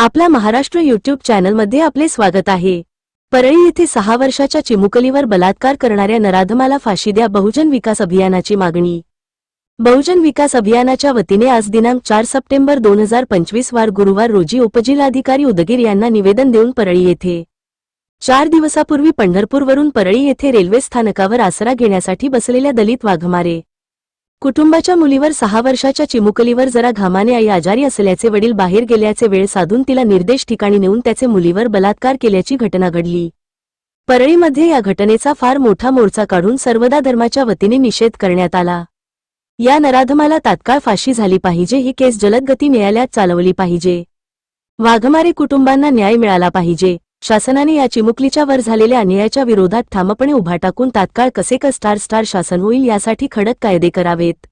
आपल्या महाराष्ट्र युट्यूब चॅनलमध्ये आपले स्वागत आहे. परळी येथे सहा वर्षाच्या चिमुकलीवर बलात्कार करणाऱ्या नराधमाला फाशी द्या बहुजन विकास अभियानाची मागणी. बहुजन विकास अभियानाच्या वतीने आज दिनांक चार सप्टेंबर दोन हजार पंचवीस वार गुरुवार रोजी उपजिल्हाधिकारी उदगीर यांना निवेदन देऊन परळी येथे. चार दिवसापूर्वी पंढरपूरवरून परळी येथे रेल्वे स्थानकावर आसरा घेण्यासाठी बसलेल्या दलित वाघमारे कुटुंबाच्या मुलीवर सहा वर्षाच्या चिमुकलीवर जरा घामाने आई आजारी असल्याचे वडील बाहेर गेल्याचे वेळ साधून तिला निर्देश ठिकाणी नेऊन त्याचे मुलीवर बलात्कार केल्याची घटना घडली. परळीमध्ये या घटनेचा फार मोठा मोर्चा काढून सर्वदा धर्माच्या वतीने निषेध करण्यात आला. या नराधमाला तात्काळ फाशी झाली पाहिजे ही केस जलदगती न्यायालयात चालवली पाहिजे. वाघमारे कुटुंबांना न्याय मिळाला पाहिजे. शासनाने या चिमुकलीच्या वर झालेल्या अन्यायाच्या विरोधात ठामपणे उभा टाकून तात्काळ कसे क स्टार स्टार शासन होईल यासाठी खडक कायदे करावेत.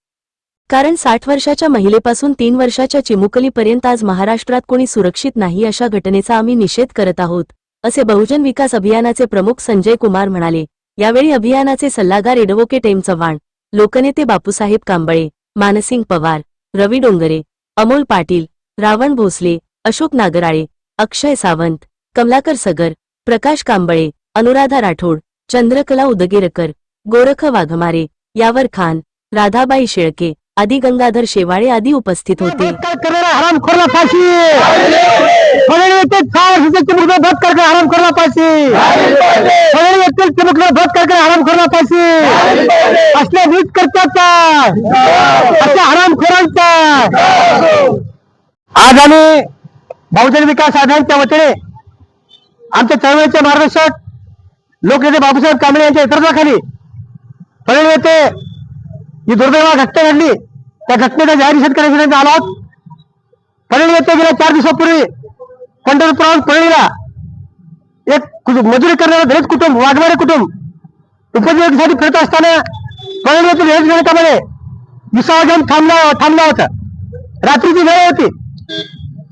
कारण साठ वर्षाच्या महिलेपासून तीन वर्षाच्या चिमुकलीपर्यंत आज महाराष्ट्रात कोणी सुरक्षित नाही अशा घटनेचा आम्ही निषेध करत आहोत असे बहुजन विकास अभियानाचे प्रमुख संजय कुमार म्हणाले. यावेळी अभियानाचे सल्लागार एडव्होकेट एम चव्हाण लोकनेते बापूसाहेब कांबळे मानसिंग पवार रवी डोंगरे अमोल पाटील रावण भोसले अशोक नागराळे अक्षय सावंत कमलाकर सगर प्रकाश कांबळे अनुराधा राठोड चंद्रकला उदगीरकर गोरख वाघमारे यावर खान राधाबाई शेळके आदी गंगाधर शेवाळे आदी उपस्थित होते. फाशी! आज आम्ही बहुजन विकास आघाडीच्या वतीने आमच्या चळवळीचे मार्गदर्शक लोकनेते बापूसाहेब कांबळे यांच्या नेतृत्वाखाली फळी येथे ही दुर्दैव घटना घडली त्या घटनेचा जाहीर निषेध करण्यासाठी आलो आहोत. येथे गेल्या चार दिवसापूर्वी पंढरपुरात परळीला एक मजुरी करणारं दलित कुटुंब वाघमारे कुटुंब उपजीविकेसाठी फिरत असताना परळी येथील रेल्वे स्थानकामध्ये विसर्जन घेऊन थांबला थांबला होता. रात्रीची वेळ होती.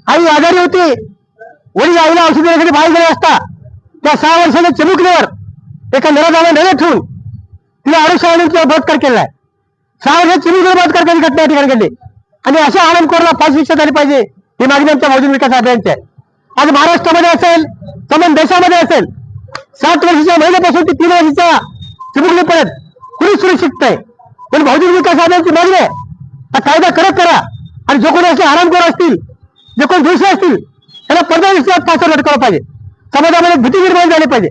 आई आजारी होती. वडील आईला औषध देण्यासाठी बाहेर गेले असता त्या सहा वर्षाच्या चिमुकलीवर एका निराधाला नजर ठेवून तिला आरोग्य किंवा बलात्कार केलाय. आहे सहा वर्षात चिमुकलीवर बलात्कार घटना या ठिकाणी घडली. आणि अशा आनंदकोरला पाच शिक्षा झाली पाहिजे ही मागणी आमच्या बहुजन विकास अभियानची आहे. आज महाराष्ट्रामध्ये असेल समान देशामध्ये असेल सात वर्षाच्या महिन्यापासून ते तीन वर्षाच्या चिमुकलीपर्यंत कुणी सुरक्षित नाही. पण बहुजन विकास अभियानची मागणी आहे हा कायदा कडक करा. आणि जो कोणी असे आरामखोर असतील जे कोणी दिवशी असतील त्याला पडदा दिवसात लटकावला पाहिजे. समाजामध्ये भीती निर्माण झाली पाहिजे.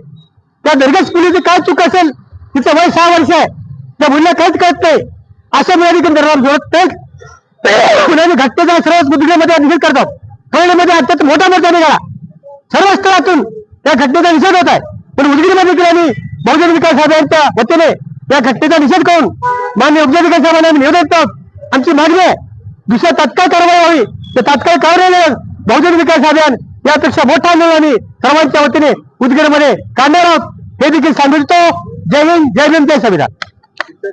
त्या निर्गस मुलीची काय चूक असेल? तिचं वय सहा वर्ष आहे. त्या मुलीला काहीच कळत नाही. अशा मुलांनी दरबार जोडत नाहीत मुलांनी घटनेचा सर्व मुद्देमध्ये निषेध करतात. कळण्यामध्ये अत्यंत मोठा मोर्चा निघाला. सर्व स्तरातून या घटनेचा निषेध होत आहे. पण उदगीरमध्ये देखील बहुजन विकास अभियानच्या वतीने या घटनेचा निषेध करून मान्य उपजन विकास साहेबांना आम्ही निवेदन आमची मागणी आहे. दुसऱ्या तात्काळ कारवाई व्हावी. ते तात्काळ कारवाई बहुजन विकास अभियान यापेक्षा मोठा आंदोलन आम्ही सर्वांच्या वतीने उदगीरमध्ये काढणार आहोत. हे देखील सांगिततो जय हिंद जय भीम जय संविधान.